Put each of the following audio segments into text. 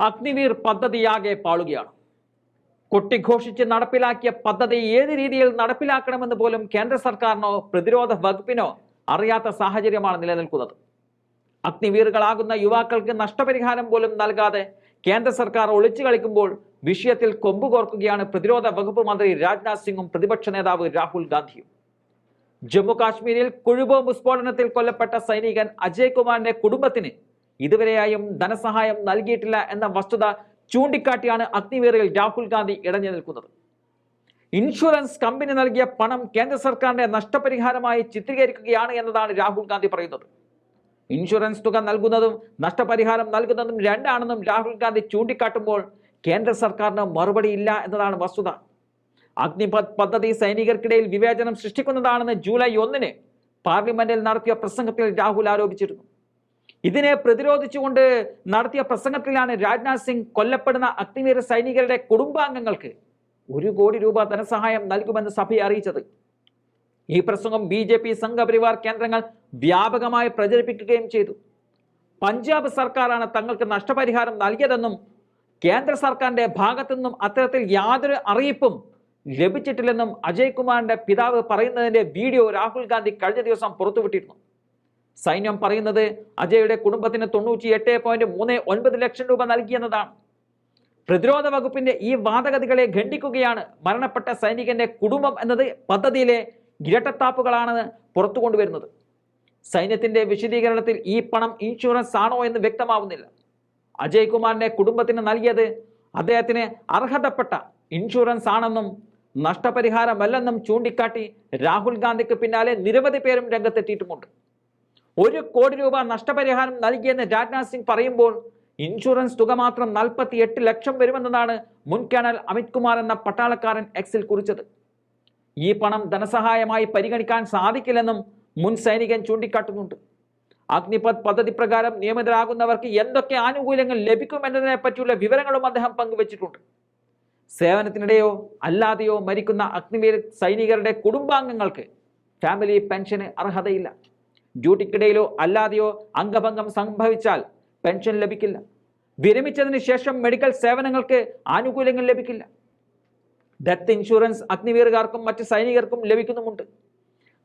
അഗ്നിവീർ പദ്ധതിയാകെ പാളുകയാണ്. കൊട്ടിഘോഷിച്ച് നടപ്പിലാക്കിയ പദ്ധതി ഏത് രീതിയിൽ നടപ്പിലാക്കണമെന്ന് പോലും കേന്ദ്ര സർക്കാരിനോ പ്രതിരോധ വകുപ്പിനോ അറിയാത്ത സാഹചര്യമാണ് നിലനിൽക്കുന്നത്. അഗ്നിവീറുകളാകുന്ന യുവാക്കൾക്ക് നഷ്ടപരിഹാരം പോലും നൽകാതെ കേന്ദ്ര സർക്കാർ ഒളിച്ചു കളിക്കുമ്പോൾ വിഷയത്തിൽ കൊമ്പുകോർക്കുകയാണ് പ്രതിരോധ വകുപ്പ് മന്ത്രി രാജ്നാഥ് സിംഗും പ്രതിപക്ഷ നേതാവ് രാഹുൽ ഗാന്ധിയും. ജമ്മു കാശ്മീരിൽ കുഴുബോംബ് സ്ഫോടനത്തിൽ കൊല്ലപ്പെട്ട സൈനികൻ അജയ് കുമാറിന്റെ കുടുംബത്തിന് ഇതുവരെയായും ധനസഹായം നൽകിയിട്ടില്ല എന്ന വസ്തുത ചൂണ്ടിക്കാട്ടിയാണ് അഗ്നിവേറിൽ രാഹുൽ ഗാന്ധി ഇടഞ്ഞു നിൽക്കുന്നത്. ഇൻഷുറൻസ് കമ്പനി നൽകിയ പണം കേന്ദ്ര സർക്കാരിന്റെ നഷ്ടപരിഹാരമായി ചിത്രീകരിക്കുകയാണ് എന്നതാണ് രാഹുൽ ഗാന്ധി പറയുന്നത്. ഇൻഷുറൻസ് തുക നൽകുന്നതും നഷ്ടപരിഹാരം നൽകുന്നതും രണ്ടാണെന്നും രാഹുൽ ഗാന്ധി ചൂണ്ടിക്കാട്ടുമ്പോൾ കേന്ദ്ര സർക്കാരിന് മറുപടിയില്ല എന്നതാണ് വസ്തുത. അഗ്നിപത് പദ്ധതി സൈനികർക്കിടയിൽ വിവേചനം സൃഷ്ടിക്കുന്നതാണെന്ന് ജൂലൈ ഒന്നിന് പാർലമെന്റിൽ നടത്തിയ പ്രസംഗത്തിൽ രാഹുൽ ആരോപിച്ചിരുന്നു. ഇതിനെ പ്രതിരോധിച്ചുകൊണ്ട് നടത്തിയ പ്രസംഗത്തിലാണ് രാജ്നാഥ് സിംഗ് കൊല്ലപ്പെടുന്ന അഗ്നിവീര സൈനികരുടെ കുടുംബാംഗങ്ങൾക്ക് ഒരു കോടി രൂപ ധനസഹായം നൽകുമെന്ന് സഭയെ അറിയിച്ചത്. ഈ പ്രസംഗം ബി ജെ പി സംഘപരിവാർ കേന്ദ്രങ്ങൾ വ്യാപകമായി പ്രചരിപ്പിക്കുകയും ചെയ്തു. പഞ്ചാബ് സർക്കാരാണ് തങ്ങൾക്ക് നഷ്ടപരിഹാരം നൽകിയതെന്നും കേന്ദ്ര സർക്കാരിന്റെ ഭാഗത്തു നിന്നും അത്തരത്തിൽ യാതൊരു അറിയിപ്പും ലഭിച്ചിട്ടില്ലെന്നും അജയ് കുമാറിന്റെ പിതാവ് പറയുന്നതിന്റെ വീഡിയോ രാഹുൽ ഗാന്ധി കഴിഞ്ഞ ദിവസം പുറത്തുവിട്ടിരുന്നു. സൈന്യം പറയുന്നത് അജയുടെ കുടുംബത്തിന് തൊണ്ണൂറ്റി എട്ട് പോയിന്റ് മൂന്ന് ഒൻപത് ലക്ഷം രൂപ നൽകിയെന്നതാണ് പ്രതിരോധ വകുപ്പിന്റെ ഈ വാദഗതികളെ ഖണ്ഡിക്കുകയാണ് മരണപ്പെട്ട സൈനികന്റെ കുടുംബം എന്നത് പദ്ധതിയിലെ ഇരട്ടത്താപ്പുകളാണെന്ന് പുറത്തു കൊണ്ടുവരുന്നത്. സൈന്യത്തിന്റെ വിശദീകരണത്തിൽ ഈ പണം ഇൻഷുറൻസ് ആണോ എന്ന് വ്യക്തമാവുന്നില്ല. അജയ് കുമാറിന്റെ കുടുംബത്തിന് നൽകിയത് അദ്ദേഹത്തിന് അർഹതപ്പെട്ട ഇൻഷുറൻസ് ആണെന്നും നഷ്ടപരിഹാരമല്ലെന്നും ചൂണ്ടിക്കാട്ടി രാഹുൽ ഗാന്ധിക്ക് പിന്നാലെ നിരവധി പേരും രംഗത്തെത്തിയിട്ടുമുണ്ട്. ഒരു കോടി രൂപ നഷ്ടപരിഹാരം നൽകിയെന്ന് രാജ്നാഥ് സിംഗ് പറയുമ്പോൾ ഇൻഷുറൻസ് തുക മാത്രം നാൽപ്പത്തി എട്ട് ലക്ഷം വരുമെന്നതാണ് മുൻ കേണൽ അമിത് കുമാർ എന്ന പട്ടാളക്കാരൻ എക്സിൽ കുറിച്ചത്. ഈ പണം ധനസഹായമായി പരിഗണിക്കാൻ സാധിക്കില്ലെന്നും മുൻ സൈനികൻ ചൂണ്ടിക്കാട്ടുന്നുണ്ട്. അഗ്നിപത് പദ്ധതി പ്രകാരം നിയമിതരാകുന്നവർക്ക് എന്തൊക്കെ ആനുകൂല്യങ്ങൾ ലഭിക്കുമെന്നതിനെ പറ്റിയുള്ള വിവരങ്ങളും അദ്ദേഹം പങ്കുവച്ചിട്ടുണ്ട്. സേവനത്തിനിടെയോ അല്ലാതെയോ മരിക്കുന്ന അഗ്നിവീര സൈനികരുടെ കുടുംബാംഗങ്ങൾക്ക് ഫാമിലി പെൻഷന് അർഹതയില്ല. ഡ്യൂട്ടിക്കിടയിലോ അല്ലാതെയോ അംഗഭംഗം സംഭവിച്ചാൽ പെൻഷൻ ലഭിക്കില്ല. വിരമിച്ചതിന് ശേഷം മെഡിക്കൽ സേവനങ്ങൾക്ക് ആനുകൂല്യങ്ങൾ ലഭിക്കില്ല. ഡെത്ത് ഇൻഷുറൻസ് അഗ്നിവീറുകാർക്കും മറ്റ് സൈനികർക്കും ലഭിക്കുന്നുമുണ്ട്.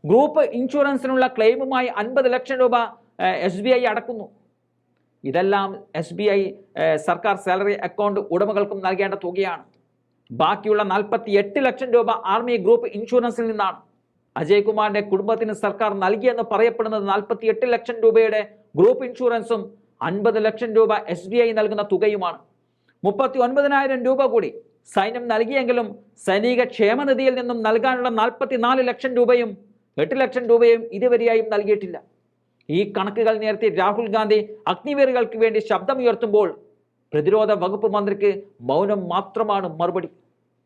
ഗ്രൂപ്പ് ഇൻഷുറൻസിനുള്ള ക്ലെയിമുമായി അൻപത് ലക്ഷം രൂപ എസ് ബി ഐ അടക്കുന്നു. ഇതെല്ലാം എസ് ബി ഐ സർക്കാർ സാലറി അക്കൗണ്ട് ഉടമകൾക്കും നൽകേണ്ട തുകയാണ്. ബാക്കിയുള്ള നാൽപ്പത്തി ലക്ഷം രൂപ ആർമി ഗ്രൂപ്പ് ഇൻഷുറൻസിൽ നിന്നാണ്. അജയ് കുമാറിന്റെ കുടുംബത്തിന് സർക്കാർ നൽകിയെന്ന് പറയപ്പെടുന്നത് നാൽപ്പത്തി എട്ട് ലക്ഷം രൂപയുടെ ഗ്രൂപ്പ് ഇൻഷുറൻസും അൻപത് ലക്ഷം രൂപ എസ് ബി ഐ നൽകുന്ന തുകയുമാണ്. മുപ്പത്തി ഒൻപതിനായിരം രൂപ കൂടി സൈന്യം നൽകിയെങ്കിലും സൈനിക ക്ഷേമനിധിയിൽ നിന്നും നൽകാനുള്ള നാൽപ്പത്തിനാല് ലക്ഷം രൂപയും എട്ട് ലക്ഷം രൂപയും ഇതുവരെയായും നൽകിയിട്ടില്ല. ഈ കണക്കുകൾ നേരത്തെ രാഹുൽ ഗാന്ധി അഗ്നിവീറുകൾക്ക് വേണ്ടി ശബ്ദമുയർത്തുമ്പോൾ പ്രതിരോധ വകുപ്പ് മന്ത്രിക്ക് മൗനം മാത്രമാണ് മറുപടി.